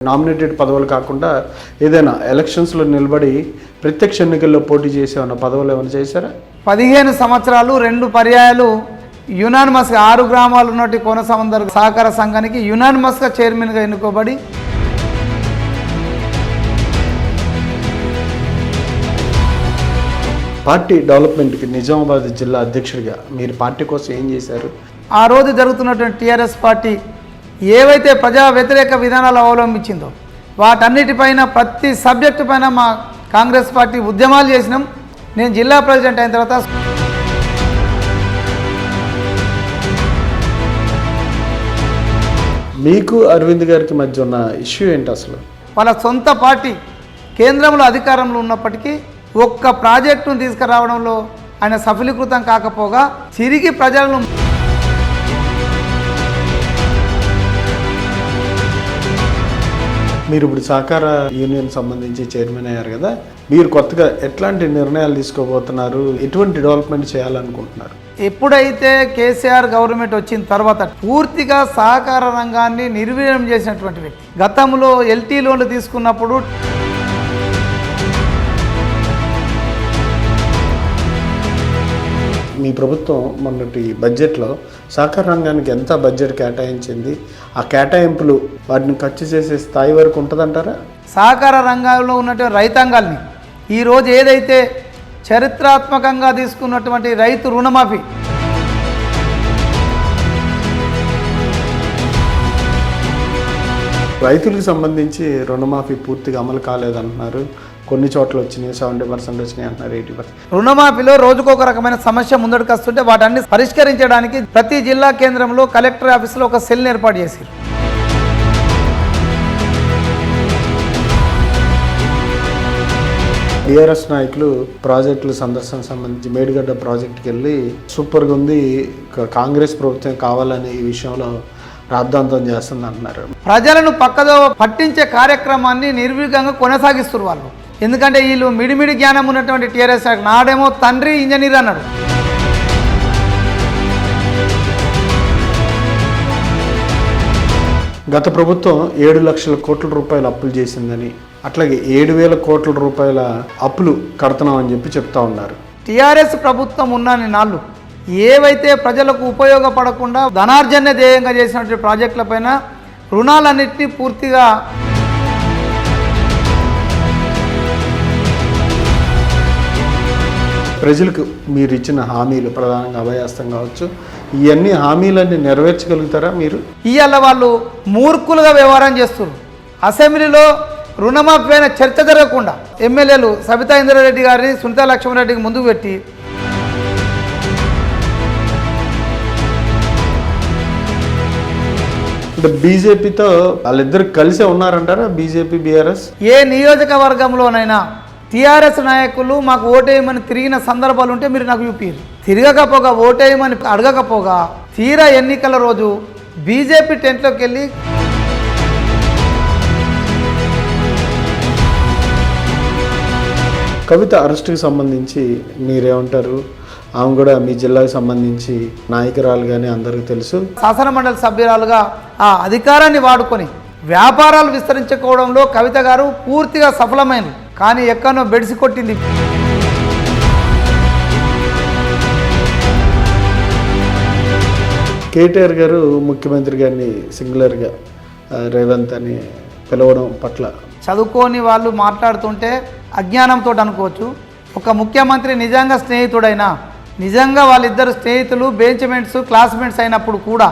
Nominated పదవులు కాకుండా ఏదైనా ఎలక్షన్స్లో నిలబడి ప్రత్యక్ష ఎన్నికల్లో పోటీ చేసే ఉన్న పదవులు ఏమైనా చేశారా? పదిహేను సంవత్సరాలు రెండు పర్యాయాలు యునానిమస్గా ఆరు గ్రామాలు ఉన్నటి కోన సముద్ర సహకార సంఘానికి యునానిమస్గా చైర్మన్గా ఎన్నుకోబడి పార్టీ డెవలప్మెంట్కి నిజామాబాద్ జిల్లా అధ్యక్షుడిగా మీరు పార్టీ కోసం ఏం చేశారు? ఆ రోజు జరుగుతున్నటువంటి టీఆర్ఎస్ పార్టీ ఏవైతే ప్రజా వ్యతిరేక విధానాలు అవలంబించిందో వాటన్నిటిపైన ప్రతి సబ్జెక్టు పైన మా కాంగ్రెస్ పార్టీ ఉద్యమాలు చేసినాం. నేను జిల్లా ప్రెసిడెంట్ అయిన తర్వాత మీకు అరవింద్ గారికి మధ్య ఉన్న ఇష్యూ ఏంటి అసలు? వాళ్ళ సొంత పార్టీ కేంద్రంలో అధికారంలో ఉన్నప్పటికీ ఒక్క ప్రాజెక్టును తీసుకురావడంలో ఆయన సఫలీకృతం కాకపోగా తిరిగి ప్రజలను మీరు ఇప్పుడు సహకార యూనియన్ సంబంధించి చైర్మన్ అయ్యారు కదా మీరు కొత్తగా ఎట్లాంటి నిర్ణయాలు తీసుకోబోతున్నారు? ఎటువంటి డెవలప్మెంట్ చేయాలనుకుంటున్నారు? ఎప్పుడైతే కేసీఆర్ గవర్నమెంట్ వచ్చిన తర్వాత పూర్తిగా సహకార రంగాన్ని నిర్వీర్యం చేసినటువంటి వ్యక్తి గతంలో ఎల్టీ లోన్లు తీసుకున్నప్పుడు మీ ప్రభుత్వం మొన్నటి బడ్జెట్లో సహకార రంగానికి ఎంత బడ్జెట్ కేటాయించింది? ఆ కేటాయింపులు వాటిని ఖర్చు చేసే స్థాయి వరకు ఉంటుందంటారా? సహకార రంగంలో ఉన్నటువంటి రైతాంగాల్ని ఈరోజు ఏదైతే చరిత్రాత్మకంగా తీసుకున్నటువంటి రైతు రుణమాఫీ రైతులకు సంబంధించి రుణమాఫీ పూర్తిగా అమలు కాలేదంటున్నారు. కొన్ని చోట్ల వచ్చినాయి సెవెంటీ పర్సెంట్ వచ్చినాయి అంటున్నారు ఎయిటీ పర్సెంట్ రుణమాఫీలో రోజుకొక రకమైన సమస్య ముందడుకు వస్తుంటే వాటన్ని పరిష్కరించడానికి ప్రతి జిల్లా కేంద్రంలో కలెక్టర్ ఆఫీసులో ఒక సెల్ ఏర్పాటు చేశారు టీఆర్ఎస్ నాయకులు ప్రాజెక్టుల సందర్శన సంబంధించి మేడిగడ్డ ప్రాజెక్టుకి వెళ్ళి సూపర్గా ఉంది కాంగ్రెస్ ప్రభుత్వం కావాలని ఈ విషయంలో రాద్ధాంతం చేస్తుంది అంటున్నారు ప్రజలను పక్కదో పట్టించే కార్యక్రమాన్ని నిర్వీకంగా కొనసాగిస్తారు వాళ్ళు. ఎందుకంటే వీళ్ళు మిడిమిడి జ్ఞానం ఉన్నటువంటి టీఆర్ఎస్ నాడేమో తండ్రి ఇంజనీర్ అన్నాడు. గత ప్రభుత్వం ఏడు లక్షల కోట్ల రూపాయల అప్పులు చేసిందని అట్లాగే ఏడు వేల కోట్ల రూపాయల అప్పులు కడుతున్నామని చెప్పి చెప్తా ఉన్నారు. టీఆర్ఎస్ ప్రభుత్వం ఉన్నన్ని నాళ్ళు ఏవైతే ప్రజలకు ఉపయోగపడకుండా ధనార్జన ధ్యేయంగా చేసినటువంటి ప్రాజెక్టులపైన రుణాలన్నింటినీ పూర్తిగా ప్రజలకు మీరు ఇచ్చిన హామీలు ప్రధానంగా అభయాస్తం కావచ్చు ఇవన్నీ హామీలన్నీ నెరవేర్చగలుగుతారా మీరు? ఇవాళ వాళ్ళు మూర్ఖులుగా వ్యవహారం చేస్తున్నారు అసెంబ్లీలో రుణమాఫీ పైన చర్చ జరగకుండా ఎమ్మెల్యేలు సబితా ఇంద్రారెడ్డి గారిని సునీతా లక్ష్మణరెడ్డికి ముందుకు పెట్టి అంటే బీజేపీతో వాళ్ళిద్దరు కలిసే ఉన్నారంటారా బీజేపీ బీఆర్ఎస్? ఏ నియోజకవర్గంలోనైనా టీఆర్ఎస్ నాయకులు మాకు ఓటేయమని తిరిగిన సందర్భాలు ఉంటే మీరు నాకు చూపిరు తిరగకపోగా ఓటేయమని అడగకపోగా తీరా ఎన్నికల రోజు బీజేపీ టెంట్లోకి వెళ్ళి కవిత అరెస్టుకి సంబంధించి మీరేమంటారు? ఆమె కూడా మీ జిల్లాకు సంబంధించి నాయకురాలు కానీ అందరికీ తెలుసు. శాసన మండలి సభ్యురాలుగా ఆ అధికారాన్ని వాడుకొని వ్యాపారాలు విస్తరించుకోవడంలో కవిత గారు పూర్తిగా సఫలమైంది. కానీ ఎక్కడో బెడిసి కొట్టింది. కేటీఆర్ గారు ముఖ్యమంత్రి గారిని సింగులర్గా రేవంత్ అని పిలవడం పట్ల. చదువుకోని వాళ్ళు మాట్లాడుతుంటే అజ్ఞానంతో అనుకోవచ్చు. ఒక ముఖ్యమంత్రి నిజంగా స్నేహితుడైనా నిజంగా వాళ్ళిద్దరు స్నేహితులు బెంచ్మెంట్స్ క్లాస్మేట్స్ అయినప్పుడు కూడా